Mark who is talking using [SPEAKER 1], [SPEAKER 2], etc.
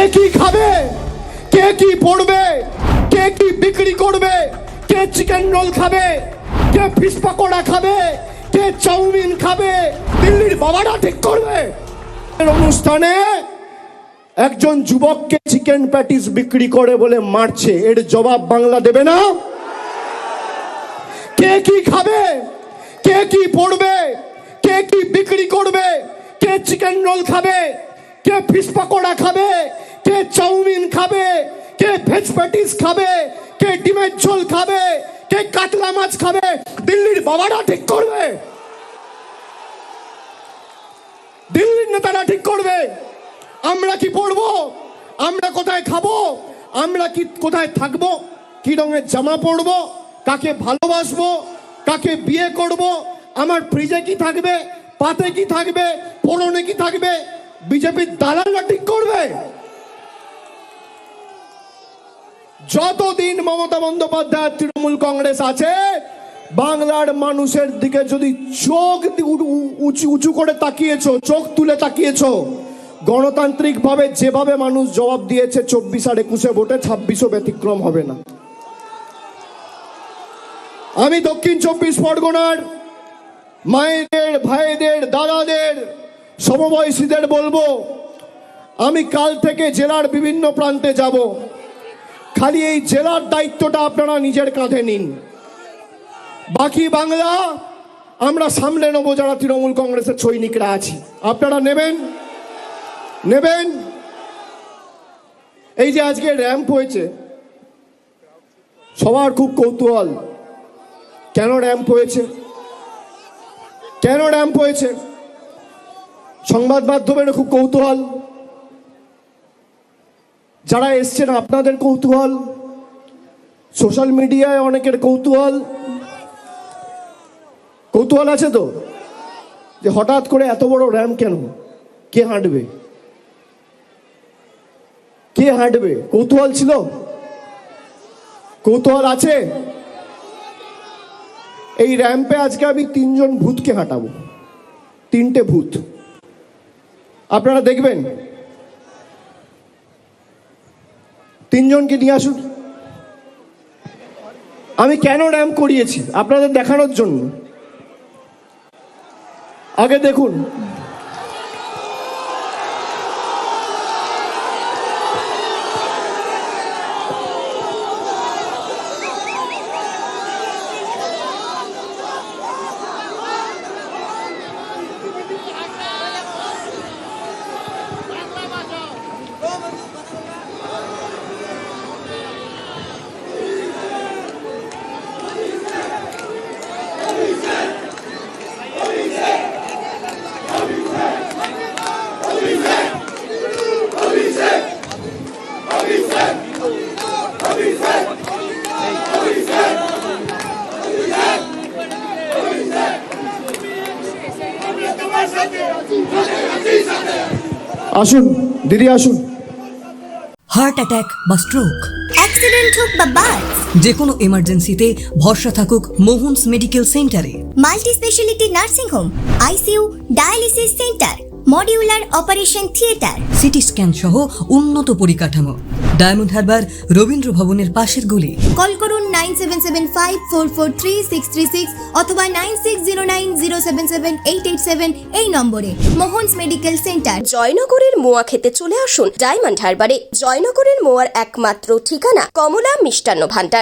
[SPEAKER 1] কে কি খাবে? কে কি পড়বে? কে কি বিক্রি করবে? কে চিকেন রোল খাবে? কে ফিস পকোড়া খাবে? কে চাউমিন খাবে? দিল্লির বাবারা ঠিক করবে। অনুষ্ঠানে একজন যুবককে চিকেন প্যাটিস বিক্রি করে বলে মারছে। এর জবাব বাংলা দেবে না। কে কি খাবে? কে কি পড়বে? কে কি বিক্রি করবে? কে চিকেন রোল খাবে? কে ফিস পকোড়া খাবে? ভেজ প্যাটিস খাবে, কে ডিমের ঝোল খাবে, কে কাতলা মাছ খাবে, দিল্লির বাবারা ঠিক করবে। দিল্লির নেতারা ঠিক করবে। আমরা কি পড়ব? আমরা কোথায় খাব? আমরা কি কোথায় থাকব? কি রঙের জামা পরবো? কাকে ভালোবাসবো? কাকে বিয়ে করব? আমার ফ্রিজে কি থাকবে? পাতে কি থাকবে? পরনে কি থাকবে? বিজেপির দালালরা ঠিক করবে। যতদিন মমতা বন্দ্যোপাধ্যায় তৃণমূল কংগ্রেস আছে, বাংলার মানুষের দিকে যদি চোখ উঁচু উঁচু করে তাকিয়েছো, চোখ তুলে তাকিয়েছো গণতান্ত্রিক ভাবে যেভাবে মানুষ জবাব দিয়েছে, চব্বিশ আর একুশে ভোটে ছাব্বিশও ব্যতিক্রম হবে না। আমি দক্ষিণ চব্বিশ পরগনার মায়েদের, ভাইদের, দাদাদের, সমবয়সীদের বলব, আমি কাল থেকে জেলার বিভিন্ন প্রান্তে যাব। খালি এই জেলার দায়িত্বটা আপনারা নিজের কাঁধে নিন। বাকি বাংলা, আমরা সামলে নেব যারা তৃণমূল কংগ্রেসের সৈনিকরা আছি। আপনারা নেবেন? নেবেন? এই যে আজকে র্যাম্প হয়েছে, সবার খুব কৌতূহল। কেন র্যাম্প হয়েছে? কেন র্যাম্প হয়েছে? সংবাদ মাধ্যমের খুব কৌতূহল। যারা এসছেন, আপনাদের কৌতূহল। সোশ্যাল মিডিয়ায় অনেকের কৌতূহল। কৌতূহল আছে তো? যে হঠাৎ করে এত বড় র্যাম কেন? কে হাঁটবে? কে হাঁটবে? কৌতূহল ছিল? কৌতূহল আছে? এই র্যাম্পে আজকে আমি তিনজন ভূতকে হাঁটাবো। তিনটে ভূত। আপনারা দেখবেন তিনজনকে নিয়ে আসুন। আমি কেন র্যাম্প করিয়েছি? আপনাদের দেখানোর জন্য। আগে দেখুন। আসুন দিদি আসুন।
[SPEAKER 2] হার্ট অ্যাটাক বা স্ট্রোক
[SPEAKER 3] অ্যাক্সিডেন্ট হোক বা বাস
[SPEAKER 2] যে কোনো এমার্জেন্সিতে ভরসা থাকুক মোহনস মেডিকেল সেন্টারে।
[SPEAKER 3] Multi speciality nursing home ICU dialysis centre. Modular operation theatre.
[SPEAKER 2] CT scan সহ উন্নত পরিকাঠামো। ডায়মন্ড হারবার রবীন্দ্র ভবনের পাশের গলি।
[SPEAKER 3] কল করুন nine seven seven five four four three six three six অথবা nine six zero nine zero seven seven eight eight seven এই নম্বরে। Mohan's medical centre.
[SPEAKER 4] জয়নগরের মোয়া খেতে চলে আসুন ডায়মন্ড হারবারে। জয়নগরের মোয়ার একমাত্র ঠিকানা কমলা মিষ্টান্ন ভান্ডার।